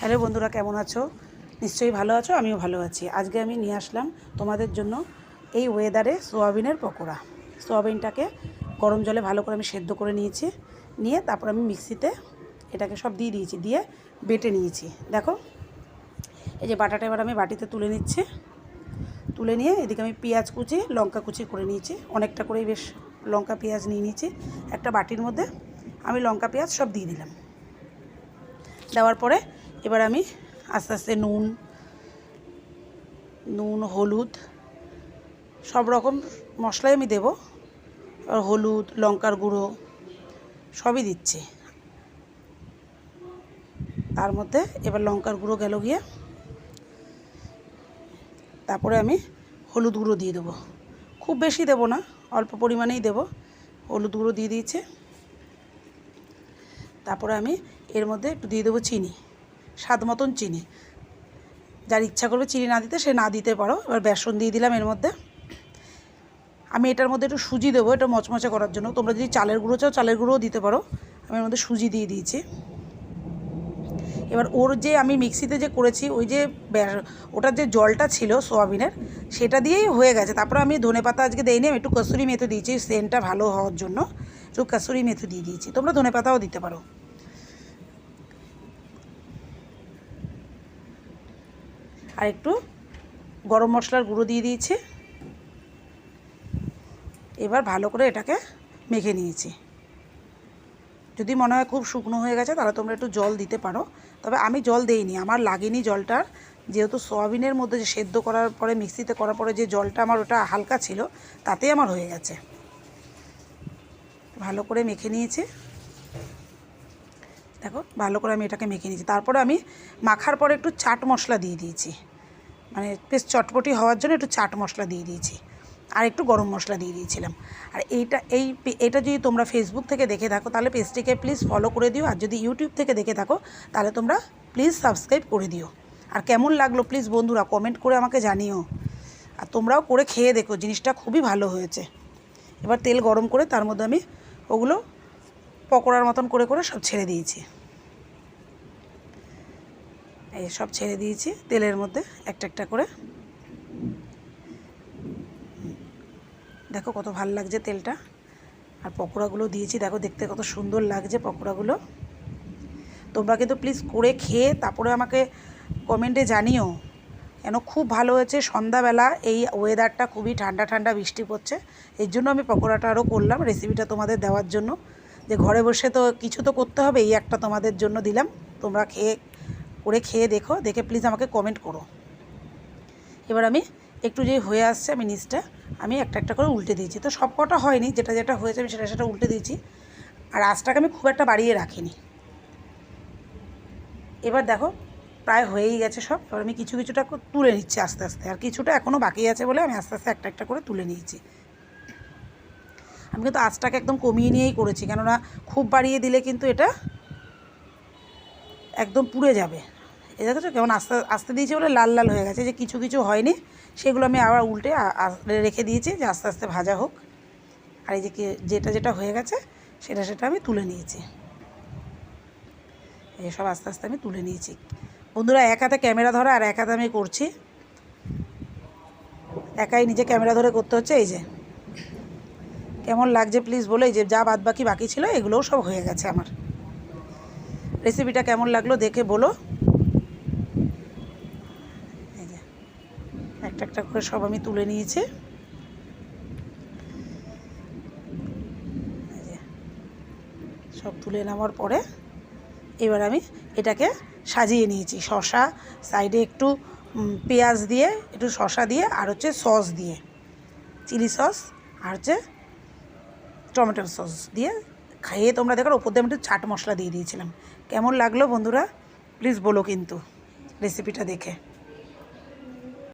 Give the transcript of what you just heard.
Hello বন্ধুরা, কেমন আছো? নিশ্চয়ই ভালো আছো, আমিও ভালো আছি। আজকে আমি নিয়ে আসলাম তোমাদের জন্য এই ওয়েদারে সোয়াবিনের পকোড়া। সোয়াবিনটাকে গরম জলে ভালো করে আমি সেদ্ধ করে নিয়েছি, নিয়ে তারপর আমি মিক্সিতে এটাকে সব দিয়ে দিয়েছি, দিয়ে বেটে নিয়েছি। দেখো, এই যে বাটাটা এবার আমি বাটিতে তুলে নিচ্ছি। তুলে নিয়ে এদিকে আমি পেঁয়াজ কুচি, লঙ্কা কুচি করে নিয়েছি। অনেকটা করেই বেশ লঙ্কা পেঁয়াজ নিয়ে নিয়েছি। একটা বাটির মধ্যে আমি লঙ্কা পেঁয়াজ সব দিয়ে দিলাম। দেওয়ার পরে এবার আমি আস্তে আস্তে নুন নুন, হলুদ, সব রকম মশলাই আমি দেবো। এবার হলুদ, লঙ্কার গুঁড়ো, সবই দিচ্ছি। তার মধ্যে এবার লঙ্কার গুঁড়ো গেল গিয়ে, তারপরে আমি হলুদ গুঁড়ো দিয়ে দেবো। খুব বেশি দেবো না, অল্প পরিমাণেই দেবো। হলুদ গুঁড়ো দিয়ে দিয়েছে। তারপরে আমি এর মধ্যে একটু দিয়ে দেবো চিনি। স্বাদ মতন চিনি। যার ইচ্ছা করবে চিনি না দিতে, সে না দিতে পারো। এবার বেসন দিয়ে দিলাম এর মধ্যে। আমি এটার মধ্যে একটু সুজি দেবো, এটা মচমচে করার জন্য। তোমরা যদি চালের গুঁড়ো চাও, চালের গুঁড়োও দিতে পারো। আমি এর মধ্যে সুজি দিয়ে দিয়েছি। এবার ওর যে আমি মিক্সিতে যে করেছি, ওই যে ওটার যে জলটা ছিল সোয়াবিনের, সেটা দিয়েই হয়ে গেছে। তারপরে আমি ধনে পাতা আজকে দিইনি, আমি একটু কসুরি মেথি দিয়েছি। সেন্টটা ভালো হওয়ার জন্য, একটু কসুরি মেথি দিয়ে দিয়েছি। তোমরা ধনে পাতাও দিতে পারো। আর একটু গরম মশলার গুঁড়ো দিয়ে দিয়েছি। এবার ভালো করে এটাকে মেখে নিয়েছি। যদি মনে হয় খুব শুকনো হয়ে গেছে, তাহলে তোমরা একটু জল দিতে পারো। তবে আমি জল দেইনি, আমার লাগেনি জলটার। যেহেতু সয়াবিনের মধ্যে যে সেদ্ধ করার পরে, মিক্সিতে করার পরে যে জলটা আমার ওটা হালকা ছিল, তাতেই আমার হয়ে গেছে। ভালো করে মেখে নিয়েছি। দেখো, ভালো করে আমি এটাকে মেখে নিয়েছি। তারপরে আমি মাখার পরে একটু চাট মশলা দিয়ে দিয়েছি। মানে বেশ চটপটি হওয়ার জন্য একটু চাট মশলা দিয়ে দিয়েছি। আর একটু গরম মশলা দিয়ে দিয়েছিলাম। আর এইটা, এই এটা যদি তোমরা ফেসবুক থেকে দেখে থাকো, তাহলে পেজটিকে প্লিজ ফলো করে দিও। আর যদি ইউটিউব থেকে দেখে থাকো, তাহলে তোমরা প্লিজ সাবস্ক্রাইব করে দিও। আর কেমন লাগল প্লিজ বন্ধুরা কমেন্ট করে আমাকে জানিও। আর তোমরাও করে খেয়ে দেখো, জিনিসটা খুবই ভালো হয়েছে। এবার তেল গরম করে তার মধ্যে আমি ওগুলো পকোড়ার মতন করে করে সব ছেড়ে দিয়েছি। এই সব ছেড়ে দিয়েছি, তেলের মধ্যে একটা একটা করে। দেখো কত ভালো লাগছে তেলটা। আর পকোড়াগুলো দিয়েছি, দেখো দেখতে কত সুন্দর লাগছে পকোড়াগুলো। তোমরা কিন্তু প্লিজ করে খেয়ে তারপরে আমাকে কমেন্টে জানিও কেন খুব ভালো হয়েছে। সন্ধ্যাবেলা এই ওয়েদারটা খুবই ঠান্ডা ঠান্ডা বৃষ্টি পড়ছে, এর জন্য আমি পকোড়াটা আরও করলাম রেসিপিটা তোমাদের দেওয়ার জন্য। যে ঘরে বসে তো কিছু তো করতে হবে, এই একটা তোমাদের জন্য দিলাম। তোমরা খেয়ে, করে খেয়ে দেখো, দেখে প্লিজ আমাকে কমেন্ট করো। এবার আমি একটু যে হয়ে আসছে আমি নিচটা, আমি একটা একটা করে উল্টে দিয়েছি। তো সব কটা হয়নি, যেটা যেটা হয়েছে আমি সেটা সেটা উল্টে দিয়েছি। আর আঁচটাকে আমি খুব একটা বাড়িয়ে রাখিনি। এবার দেখো, প্রায় হয়েই গেছে সব। এবার আমি কিছু কিছুটা তুলে নিচ্ছি আস্তে আস্তে। আর কিছুটা এখনও বাকি আছে বলে আমি আস্তে আস্তে একটা একটা করে তুলে নিয়েছি। আমি কিন্তু আঁচটাকে একদম কমিয়ে নিয়েই করেছি, কেননা খুব বাড়িয়ে দিলে কিন্তু এটা একদম পুড়ে যাবে। এ দেখেছ কেমন আস্তে আস্তে দিয়েছি বলে লাল লাল হয়ে গেছে, যে কিছু কিছু হয়নি, সেগুলো আমি আবার উল্টে রেখে দিয়েছি যে আস্তে আস্তে ভাজা হোক। আর এই যে যেটা যেটা হয়ে গেছে, সেটা সেটা আমি তুলে নিয়েছি। এই সব আস্তে আস্তে আমি তুলে নিয়েছি। বন্ধুরা, এক হাতে ক্যামেরা ধরা আর এক হাতে আমি করছি। একাই নিজে ক্যামেরা ধরে করতে হচ্ছে, এই যে। কেমন লাগছে প্লিজ বলো যে যা বাদ বাকি বাকি ছিল, এগুলোও সব হয়ে গেছে আমার। রেসিপিটা কেমন লাগল দেখে বলো। একটা একটা করে সব আমি তুলে নিয়েছি। সব তুলে নেওয়ার পরে এবার আমি এটাকে সাজিয়ে নিয়েছি। শসা সাইডে একটু পেঁয়াজ দিয়ে, একটু শসা দিয়ে, আর হচ্ছে সস দিয়ে। চিলি সস আর হচ্ছে টমেটো সস দিয়ে খাইয়ে তোমরা দেখো ওপর দিয়ে আমি একটু চাট মশলা দিয়ে দিয়েছিলাম। কেমন লাগল বন্ধুরা? প্লিজ বলো কিন্তু রেসিপিটা দেখে।